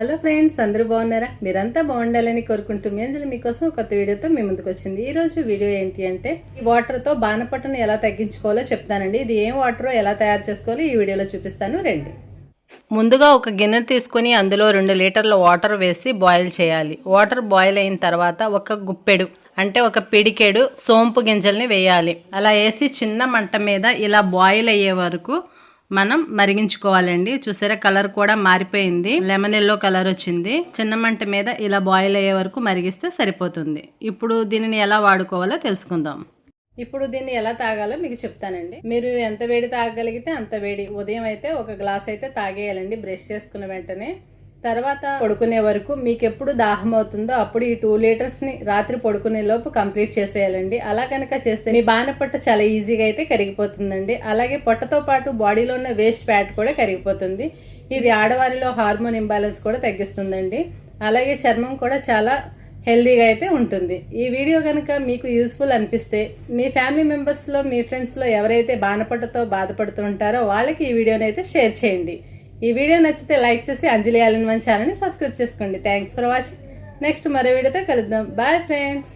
Hello friends అందరూ బాగున్నారా? మీరంతా బాగుండాలని కోరుకుంటూ మీ అంజలి మీకోసం కొత్త వీడియోతో మీ ముందుకు వచ్చింది. ఈ రోజు వీడియో ఏంటి అంటే ఈ వాటర్తో బాణపట్టును ఎలా తగ్గించుకోవాలో చెప్తానండి. ఇది ఏం వాటర్ ఎలా తయారు చేసుకోవాలో ఈ వీడియోలో చూపిస్తాను. రండి. ముందుగా ఒక గిన్నె తీసుకొని అందులో రెండు లీటర్ల వాటర్ వేసి బాయిల్ చేయాలి. వాటర్ బాయిల్ అయిన తర్వాత ఒక గుప్పెడు అంటే ఒక పిడికెడు సోంపు గింజల్ని వేయాలి. అలా వేసి చిన్న మంట మీద ఇలా బాయిల్ అయ్యే వరకు మనం మరిగించుకోవాలండి. చూసారా కలర్ కూడా మారిపోయింది. లెమన్ ఎల్లో కలర్ వచ్చింది. చిన్న మంట మీద ఇలా బాయిల్ అయ్యే వరకు మరిగిస్తే సరిపోతుంది. ఇప్పుడు దీనిని ఎలా వాడుకోవాలో తెలుసుకుందాం. ఇప్పుడు దీన్ని ఎలా తాగాలో మీకు చెప్తానండి. మీరు ఎంత వేడి తాగగలిగితే అంత వేడి. ఉదయం అయితే ఒక గ్లాస్ అయితే తాగేయాలండి. బ్రష్ చేసుకున్న వెంటనే. తర్వాత పడుకునే వరకు మీకు ఎప్పుడు దాహం అవుతుందో అప్పుడు ఈ టూ లీటర్స్ని రాత్రి పడుకునే లోపు కంప్లీట్ చేసేయాలండి. అలా కనుక చేస్తే మీ బాణ పొట్ట చాలా ఈజీగా అయితే కరిగిపోతుందండి. అలాగే పొట్టతో పాటు బాడీలో ఉన్న వేస్ట్ ఫ్యాట్ కూడా కరిగిపోతుంది. ఇది ఆడవారిలో హార్మోన్ ఇంబ్యాలెన్స్ కూడా తగ్గిస్తుందండి. అలాగే చర్మం కూడా చాలా హెల్దీగా అయితే ఉంటుంది. ఈ వీడియో కనుక మీకు యూస్ఫుల్ అనిపిస్తే మీ ఫ్యామిలీ మెంబర్స్లో మీ ఫ్రెండ్స్లో ఎవరైతే బాణపట్టతో బాధపడుతుంటారో వాళ్ళకి ఈ వీడియోని అయితే షేర్ చేయండి. ఈ వీడియో నచ్చితే లైక్ చేసి అంజలి ఆలన్ మన ఛానల్ని సబ్స్క్రైబ్ చేసుకోండి. థ్యాంక్స్ ఫర్ వాచింగ్ నెక్స్ట్ మరో వీడియోతో కలుద్దాం. Bye friends